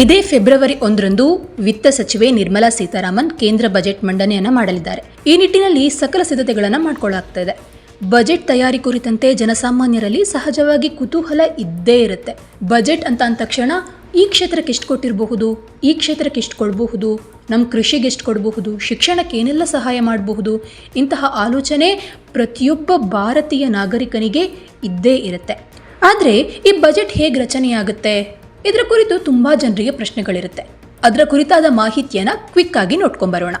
ಇದೇ ಫೆಬ್ರವರಿ ಒಂದರಂದು ವಿತ್ತ ಸಚಿವೆ ನಿರ್ಮಲಾ ಸೀತಾರಾಮನ್ ಕೇಂದ್ರ ಬಜೆಟ್ ಮಂಡನೆಯನ್ನ ಮಾಡಲಿದ್ದಾರೆ. ಈ ನಿಟ್ಟಿನಲ್ಲಿ ಸಕಲ ಸಿದ್ಧತೆಗಳನ್ನು ಮಾಡಿಕೊಳ್ಳಲಾಗ್ತಾ ಇದೆ ಬಜೆಟ್ ತಯಾರಿ ಕುರಿತಂತೆ ಜನಸಾಮಾನ್ಯರಲ್ಲಿ ಸಹಜವಾಗಿ ಕುತೂಹಲ ಇದ್ದೇ ಇರುತ್ತೆ. ಬಜೆಟ್ ಅಂತ ಅಂದ ತಕ್ಷಣ ಈ ಕ್ಷೇತ್ರಕ್ಕೆ ಎಷ್ಟು ಕೊಟ್ಟಿರಬಹುದು, ಈ ಕ್ಷೇತ್ರಕ್ಕೆ ಎಷ್ಟು ಕೊಡಬಹುದು ನಮ್ಮ ಕೃಷಿಗೆ ಎಷ್ಟು ಕೊಡಬಹುದು, ಶಿಕ್ಷಣಕ್ಕೆ ಏನೆಲ್ಲ ಸಹಾಯ ಮಾಡಬಹುದು ಇಂತಹ ಆಲೋಚನೆ ಪ್ರತಿಯೊಬ್ಬ ಭಾರತೀಯ ನಾಗರಿಕನಿಗೆ ಇದ್ದೇ ಇರುತ್ತೆ. ಆದರೆ ಈ ಬಜೆಟ್ ಹೇಗೆ ರಚನೆಯಾಗುತ್ತೆ? ಇದರ ಕುರಿತು ತುಂಬಾ ಜನರಿಗೆ ಪ್ರಶ್ನೆಗಳಿರುತ್ತೆ. ಅದರ ಕುರಿತಾದ ಮಾಹಿತಿಯನ್ನ ಕ್ವಿಕ್ ಆಗಿ ನೋಡ್ಕೊಂಬರೋಣ.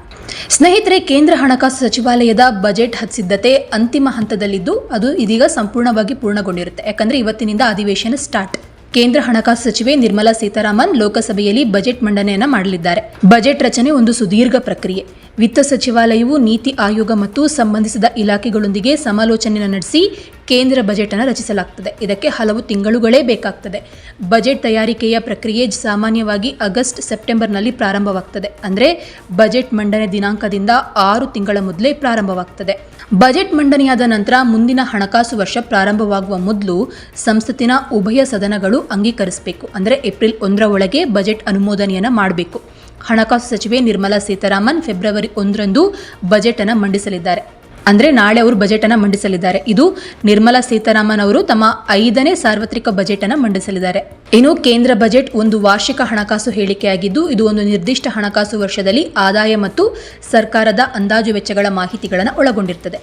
ಸ್ನೇಹಿತರೆ, ಕೇಂದ್ರ ಹಣಕಾಸು ಸಚಿವಾಲಯದ ಬಜೆಟ್ ಸಿದ್ಧತೆ ಅಂತಿಮ ಹಂತದಲ್ಲಿದ್ದು ಅದು ಇದೀಗ ಸಂಪೂರ್ಣವಾಗಿ ಪೂರ್ಣಗೊಂಡಿರುತ್ತೆ. ಯಾಕಂದ್ರೆ ಇವತ್ತಿನಿಂದ ಅಧಿವೇಶನ ಸ್ಟಾರ್ಟ್ ಕೇಂದ್ರ ಹಣಕಾಸು ಸಚಿವೆ ನಿರ್ಮಲಾ ಸೀತಾರಾಮನ್ ಲೋಕಸಭೆಯಲ್ಲಿ ಬಜೆಟ್ ಮಂಡನೆಯನ್ನ ಮಾಡಲಿದ್ದಾರೆ. ಬಜೆಟ್ ರಚನೆ ಒಂದು ಸುದೀರ್ಘ ಪ್ರಕ್ರಿಯೆ. ವಿತ್ತ ಸಚಿವಾಲಯವು ನೀತಿ ಆಯೋಗ ಮತ್ತು ಸಂಬಂಧಿಸಿದ ಇಲಾಖೆಗಳೊಂದಿಗೆ ಸಮಾಲೋಚನೆ ನಡೆಸಿ ಕೇಂದ್ರ ಬಜೆಟ್ ಅನ್ನು ರಚಿಸಲಾಗ್ತದೆ. ಇದಕ್ಕೆ ಹಲವು ತಿಂಗಳುಗಳೇ ಬೇಕಾಗ್ತದೆ. ಬಜೆಟ್ ತಯಾರಿಕೆಯ ಪ್ರಕ್ರಿಯೆ ಸಾಮಾನ್ಯವಾಗಿ ಆಗಸ್ಟ್, ಸೆಪ್ಟೆಂಬರ್ನಲ್ಲಿ ಪ್ರಾರಂಭವಾಗ್ತದೆ. ಅಂದರೆ ಬಜೆಟ್ ಮಂಡನೆ ದಿನಾಂಕದಿಂದ ಆರು ತಿಂಗಳ ಮೊದಲೇ ಪ್ರಾರಂಭವಾಗ್ತದೆ. ಬಜೆಟ್ ಮಂಡನೆಯಾದ ನಂತರ ಮುಂದಿನ ಹಣಕಾಸು ವರ್ಷ ಪ್ರಾರಂಭವಾಗುವ ಮೊದಲು ಸಂಸತ್ತಿನ ಉಭಯ ಸದನಗಳು ಅಂಗೀಕರಿಸಬೇಕು. ಅಂದರೆ ಏಪ್ರಿಲ್ ಒಂದರ ಒಳಗೆ ಬಜೆಟ್ ಅನುಮೋದನೆಯನ್ನು ಮಾಡಬೇಕು. ಹಣಕಾಸು ಸಚಿವೆ ನಿರ್ಮಲಾ ಸೀತಾರಾಮನ್ ಫೆಬ್ರವರಿ ಒಂದರಂದು ಬಜೆಟ್ ಅನ್ನು ಮಂಡಿಸಲಿದ್ದಾರೆ. ಅಂದರೆ ನಾಳೆ ಅವರು ಬಜೆಟ್ ಅನ್ನು ಮಂಡಿಸಲಿದ್ದಾರೆ. ಇದು ನಿರ್ಮಲಾ ಸೀತಾರಾಮನ್ ಅವರು ತಮ್ಮ ಐದನೇ ಸಾರ್ವತ್ರಿಕ ಬಜೆಟ್ ಅನ್ನು ಮಂಡಿಸಲಿದ್ದಾರೆ. ಇನ್ನು ಕೇಂದ್ರ ಬಜೆಟ್ ಒಂದು ವಾರ್ಷಿಕ ಹಣಕಾಸು ಹೇಳಿಕೆಯಾಗಿದ್ದು, ಇದು ಒಂದು ನಿರ್ದಿಷ್ಟ ಹಣಕಾಸು ವರ್ಷದಲ್ಲಿ ಆದಾಯ ಮತ್ತು ಸರ್ಕಾರದ ಅಂದಾಜು ವೆಚ್ಚಗಳ ಮಾಹಿತಿಗಳನ್ನು ಒಳಗೊಂಡಿರುತ್ತದೆ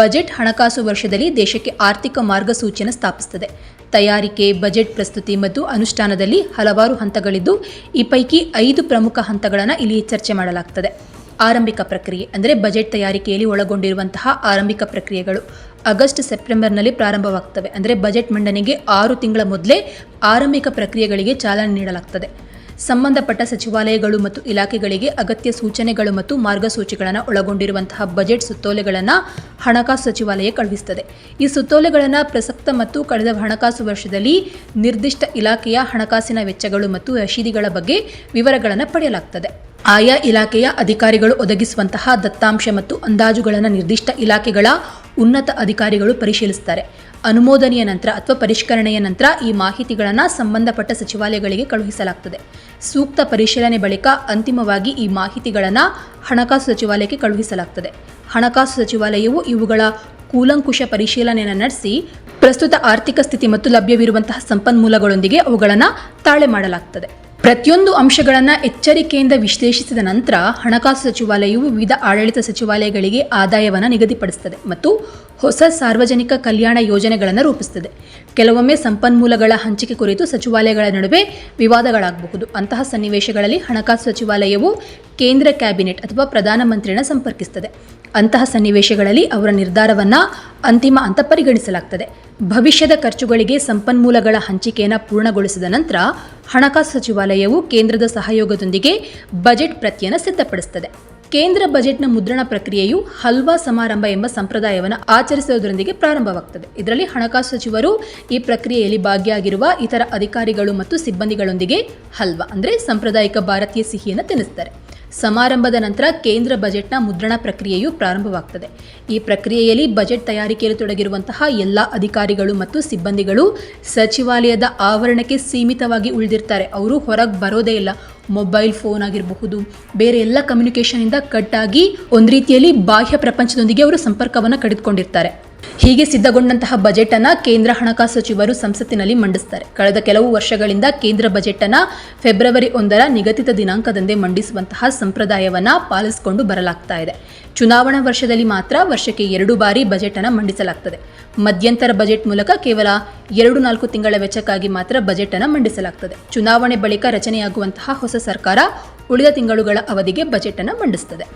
ಬಜೆಟ್ ಹಣಕಾಸು ವರ್ಷದಲ್ಲಿ ದೇಶಕ್ಕೆ ಆರ್ಥಿಕ ಮಾರ್ಗಸೂಚಿಯನ್ನು ಸ್ಥಾಪಿಸುತ್ತದೆ ತಯಾರಿಕೆ ಬಜೆಟ್ ಪ್ರಸ್ತುತಿ ಮತ್ತು ಅನುಷ್ಠಾನದಲ್ಲಿ ಹಲವಾರು ಹಂತಗಳಿದ್ದು, ಈ ಪೈಕಿ ಐದು ಪ್ರಮುಖ ಹಂತಗಳನ್ನು ಇಲ್ಲಿ ಚರ್ಚೆ ಮಾಡಲಾಗ್ತದೆ. ಆರಂಭಿಕ ಪ್ರಕ್ರಿಯೆ, ಅಂದರೆ ಬಜೆಟ್ ತಯಾರಿಕೆಯಲ್ಲಿ ಒಳಗೊಂಡಿರುವಂತಹ ಆರಂಭಿಕ ಪ್ರಕ್ರಿಯೆಗಳು ಆಗಸ್ಟ್ ಸೆಪ್ಟೆಂಬರ್ನಲ್ಲಿ ಪ್ರಾರಂಭವಾಗ್ತವೆ. ಅಂದರೆ ಬಜೆಟ್ ಮಂಡನೆಗೆ ಆರು ತಿಂಗಳ ಮೊದಲೇ ಆರಂಭಿಕ ಪ್ರಕ್ರಿಯೆಗಳಿಗೆ ಚಾಲನೆ ನೀಡಲಾಗ್ತದೆ. ಸಂಬಂಧಪಟ್ಟ ಸಚಿವಾಲಯಗಳು ಮತ್ತು ಇಲಾಖೆಗಳಿಗೆ ಅಗತ್ಯ ಸೂಚನೆಗಳು ಮತ್ತು ಮಾರ್ಗಸೂಚಿಗಳನ್ನು ಒಳಗೊಂಡಿರುವಂತಹ ಬಜೆಟ್ ಸುತ್ತೋಲೆಗಳನ್ನು ಹಣಕಾಸು ಸಚಿವಾಲಯ ಕಳುಹಿಸುತ್ತದೆ ಈ ಸುತ್ತೋಲೆಗಳನ್ನು ಪ್ರಸಕ್ತ ಮತ್ತು ಕಳೆದ ಹಣಕಾಸು ವರ್ಷದಲ್ಲಿ ನಿರ್ದಿಷ್ಟ ಇಲಾಖೆಯ ಹಣಕಾಸಿನ ವೆಚ್ಚಗಳು ಮತ್ತು ರಶೀದಿಗಳ ಬಗ್ಗೆ ವಿವರಗಳನ್ನು ಪಡೆಯಲಾಗ್ತದೆ. ಆಯಾ ಇಲಾಖೆಯ ಅಧಿಕಾರಿಗಳು ಒದಗಿಸುವಂತಹ ದತ್ತಾಂಶ ಮತ್ತು ಅಂದಾಜುಗಳನ್ನು ನಿರ್ದಿಷ್ಟ ಇಲಾಖೆಗಳ ಉನ್ನತ ಅಧಿಕಾರಿಗಳು ಪರಿಶೀಲಿಸುತ್ತಾರೆ ಅನುಮೋದನೆಯ ನಂತರ ಅಥವಾ ಪರಿಷ್ಕರಣೆಯ ನಂತರ ಈ ಮಾಹಿತಿಗಳನ್ನು ಸಂಬಂಧಪಟ್ಟ ಸಚಿವಾಲಯಗಳಿಗೆ ಕಳುಹಿಸಲಾಗ್ತದೆ. ಸೂಕ್ತ ಪರಿಶೀಲನೆ ಬಳಿಕ ಅಂತಿಮವಾಗಿ ಈ ಮಾಹಿತಿಗಳನ್ನು ಹಣಕಾಸು ಸಚಿವಾಲಯಕ್ಕೆ ಕಳುಹಿಸಲಾಗ್ತದೆ. ಹಣಕಾಸು ಸಚಿವಾಲಯವು ಇವುಗಳ ಕೂಲಂಕುಷ ಪರಿಶೀಲನೆಯನ್ನು ನಡೆಸಿ ಪ್ರಸ್ತುತ ಆರ್ಥಿಕ ಸ್ಥಿತಿ ಮತ್ತು ಲಭ್ಯವಿರುವಂತಹ ಸಂಪನ್ಮೂಲಗಳೊಂದಿಗೆ ಅವುಗಳನ್ನು ತಾಳೆ ಮಾಡಲಾಗ್ತದೆ. ಪ್ರತಿಯೊಂದು ಅಂಶಗಳನ್ನು ಎಚ್ಚರಿಕೆಯಿಂದ ವಿಶ್ಲೇಷಿಸಿದ ನಂತರ ಹಣಕಾಸು ಸಚಿವಾಲಯವು ವಿವಿಧ ಆಡಳಿತ ಸಚಿವಾಲಯಗಳಿಗೆ ಆದಾಯವನ್ನು ನಿಗದಿಪಡಿಸುತ್ತದೆ. ಮತ್ತು ಹೊಸ ಸಾರ್ವಜನಿಕ ಕಲ್ಯಾಣ ಯೋಜನೆಗಳನ್ನು ರೂಪಿಸುತ್ತದೆ ಕೆಲವೊಮ್ಮೆ ಸಂಪನ್ಮೂಲಗಳ ಹಂಚಿಕೆ ಕುರಿತು ಸಚಿವಾಲಯಗಳ ನಡುವೆ ವಿವಾದಗಳಾಗಬಹುದು. ಅಂತಹ ಸನ್ನಿವೇಶಗಳಲ್ಲಿ ಹಣಕಾಸು ಸಚಿವಾಲಯವು ಕೇಂದ್ರ ಕ್ಯಾಬಿನೆಟ್ ಅಥವಾ ಪ್ರಧಾನಮಂತ್ರಿಯನ್ನು ಸಂಪರ್ಕಿಸುತ್ತದೆ ಅಂತಹ ಸನ್ನಿವೇಶಗಳಲ್ಲಿ ಅವರ ನಿರ್ಧಾರವನ್ನು ಅಂತಿಮ ಅಂತ ಪರಿಗಣಿಸಲಾಗ್ತದೆ. ಭವಿಷ್ಯದ ಖರ್ಚುಗಳಿಗೆ ಸಂಪನ್ಮೂಲಗಳ ಹಂಚಿಕೆಯನ್ನು ಪೂರ್ಣಗೊಳಿಸಿದ ನಂತರ ಹಣಕಾಸು ಸಚಿವಾಲಯವು ಕೇಂದ್ರದ ಸಹಯೋಗದೊಂದಿಗೆ ಬಜೆಟ್ ಪ್ರತಿಯನ್ನು ಸಿದ್ಧಪಡಿಸುತ್ತದೆ ಕೇಂದ್ರ ಬಜೆಟ್ನ ಮುದ್ರಣ ಪ್ರಕ್ರಿಯೆಯು ಹಲ್ವಾ ಸಮಾರಂಭ ಎಂಬ ಸಂಪ್ರದಾಯವನ್ನು ಆಚರಿಸುವುದರೊಂದಿಗೆ ಪ್ರಾರಂಭವಾಗುತ್ತದೆ ಇದರಲ್ಲಿ ಹಣಕಾಸು ಸಚಿವರು ಈ ಪ್ರಕ್ರಿಯೆಯಲ್ಲಿ ಭಾಗಿಯಾಗಿರುವ ಇತರ ಅಧಿಕಾರಿಗಳು ಮತ್ತು ಸಿಬ್ಬಂದಿಗಳೊಂದಿಗೆ ಹಲ್ವಾ, ಅಂದರೆ ಸಾಂಪ್ರದಾಯಿಕ ಭಾರತೀಯ ಸಿಹಿಯನ್ನು ತಿನ್ನಿಸ್ತಾರೆ ಸಮಾರಂಭದ ನಂತರ ಕೇಂದ್ರ ಬಜೆಟ್ನ ಮುದ್ರಣ ಪ್ರಕ್ರಿಯೆಯು ಪ್ರಾರಂಭವಾಗ್ತದೆ. ಈ ಪ್ರಕ್ರಿಯೆಯಲ್ಲಿ ಬಜೆಟ್ ತಯಾರಿಕೆಯಲ್ಲಿ ತೊಡಗಿರುವಂತಹ ಎಲ್ಲ ಅಧಿಕಾರಿಗಳು ಮತ್ತು ಸಿಬ್ಬಂದಿಗಳು ಸಚಿವಾಲಯದ ಆವರಣಕ್ಕೆ ಸೀಮಿತವಾಗಿ ಉಳಿದಿರ್ತಾರೆ. ಅವರು ಹೊರಗೆ ಬರೋದೇ ಇಲ್ಲ. ಮೊಬೈಲ್ ಫೋನ್ ಆಗಿರಬಹುದು, ಬೇರೆ ಎಲ್ಲ ಕಟ್ ಆಗಿ ಒಂದು ರೀತಿಯಲ್ಲಿ ಬಾಹ್ಯ ಪ್ರಪಂಚದೊಂದಿಗೆ ಅವರು ಸಂಪರ್ಕವನ್ನು ಕಡಿದುಕೊಂಡಿರ್ತಾರೆ. ಹೀಗೆ ಸಿದ್ಧಗೊಂಡಂತಹ ಬಜೆಟ್ ಅನ್ನ ಕೇಂದ್ರ ಹಣಕಾಸು ಸಚಿವರು ಸಂಸತ್ತಿನಲ್ಲಿ ಮಂಡಿಸ್ತಾರೆ. ಕಳೆದ ಕೆಲವು ವರ್ಷಗಳಿಂದ ಕೇಂದ್ರ ಬಜೆಟ್ ಅನ್ನ ಫೆಬ್ರವರಿ ಒಂದರ ನಿಗದಿತ ದಿನಾಂಕದಂದೇ ಮಂಡಿಸುವಂತಹ ಸಂಪ್ರದಾಯವನ್ನ ಪಾಲಿಸಿಕೊಂಡು ಬರಲಾಗ್ತಾ ಇದೆ. ಚುನಾವಣಾ ವರ್ಷದಲ್ಲಿ ಮಾತ್ರ ವರ್ಷಕ್ಕೆ ಎರಡು ಬಾರಿ ಬಜೆಟ್ ಅನ್ನ ಮಂಡಿಸಲಾಗ್ತದೆ. ಮಧ್ಯಂತರ ಬಜೆಟ್ ಮೂಲಕ ಕೇವಲ ಎರಡು ನಾಲ್ಕು ತಿಂಗಳ ವೆಚ್ಚಕ್ಕಾಗಿ ಮಾತ್ರ ಬಜೆಟ್ ಅನ್ನ ಮಂಡಿಸಲಾಗ್ತದೆ. ಚುನಾವಣೆ ಬಳಿಕ ರಚನೆಯಾಗುವಂತಹ ಹೊಸ ಸರ್ಕಾರ ಉಳಿದ ತಿಂಗಳುಗಳ ಅವಧಿಗೆ ಬಜೆಟ್ ಅನ್ನ ಮಂಡಿಸ್ತದೆ.